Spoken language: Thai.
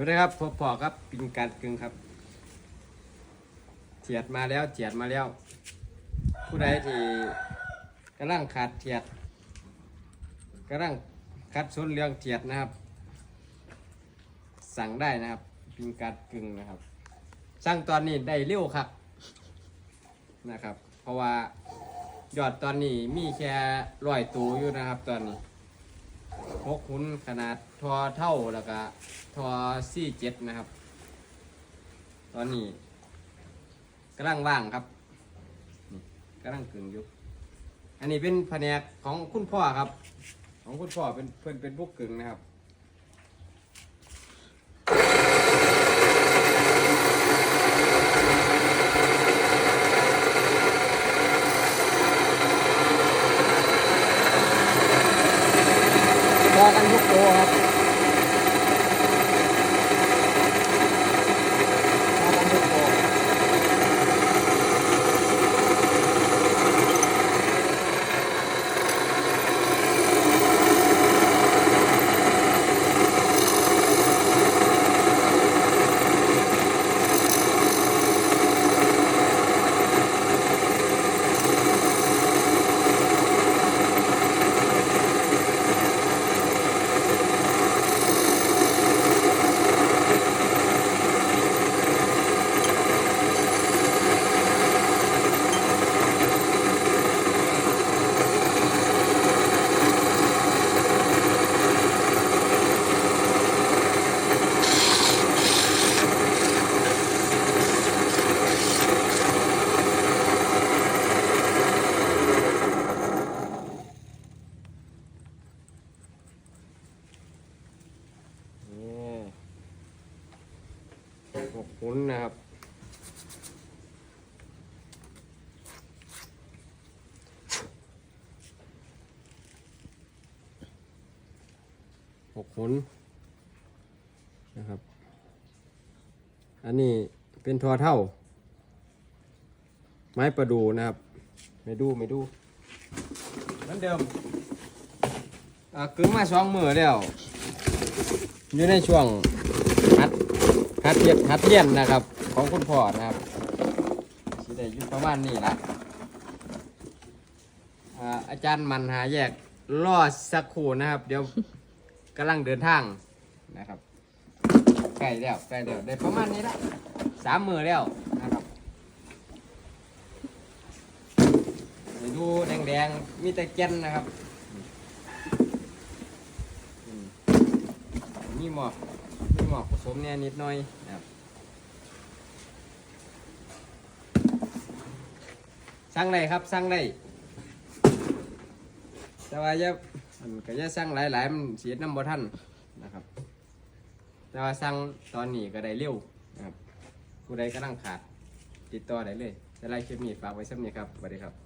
วัสดีครับพอพอครับปิงการกึ่งครับเจียดมาแล้วเจียดมาแล้ว ผู้ใดที่กำลังขาดเจียดกำลังคัดสนเรื่องเจียดนะครับ สั่งได้นะครับ ปิงการกึ่งนะครับสั่งตอนนี้ได้เร็วครับนะครับ เพราะว่ายอดตอนนี้มีแค่ร้อยตัวอยู่นะครับ ตอนนี้ หกคุณขนาดทอเท่าแล้วก็ทอซี่เจ็ดนะครับ ตอนนี้กำลังว่างครับกำลังกึ่งอยู่อันนี้เป็นแผนกของคุณพ่อครับ ของคุณพ่อเป็นเพื่อนเป็นพวกกึ่งนะครับ พอกั หกหุ่นนะครับ หกหุ่นนะครับ อันนี้เป็นทอเท่า ไม้ประดูนะครับ ไม่ดูไม่ดูเหมือนเดิมอ่ากึ่งมาสองมือแล้ว อยู่ในช่วงฮัด ฮัดเทียนฮัดเทียนนะครับ ของคุณพ่อนะครับสิได้อยู่ประมาณนี้ละอาจารย์มันหาแยกรอสักครู่นะครับ เดี๋ยวกำลังเดินทางนะครับใกล้แล้วใกล้แล้วได้ประมาณนี้ละสามมือแล้วนะครับดูแดงๆมีแต่แก่นนะครับอืมมีหมอ หมอกผสมเนี่ยนิดหน่อยนะครับสั่งได้ครับสั่งได้แต่ว่าจะมันก็จะสั่งหลายๆมันเสียน้ำบ่ทันนะครับ แต่ว่าสั่งตอนนี้ก็ได้เร็วนะครับผู้ใดกำลังขาด ติดต่อได้เลยแต่ไรคลิปนี้ฝากไว้สักนี้ครับสวัสดีครับ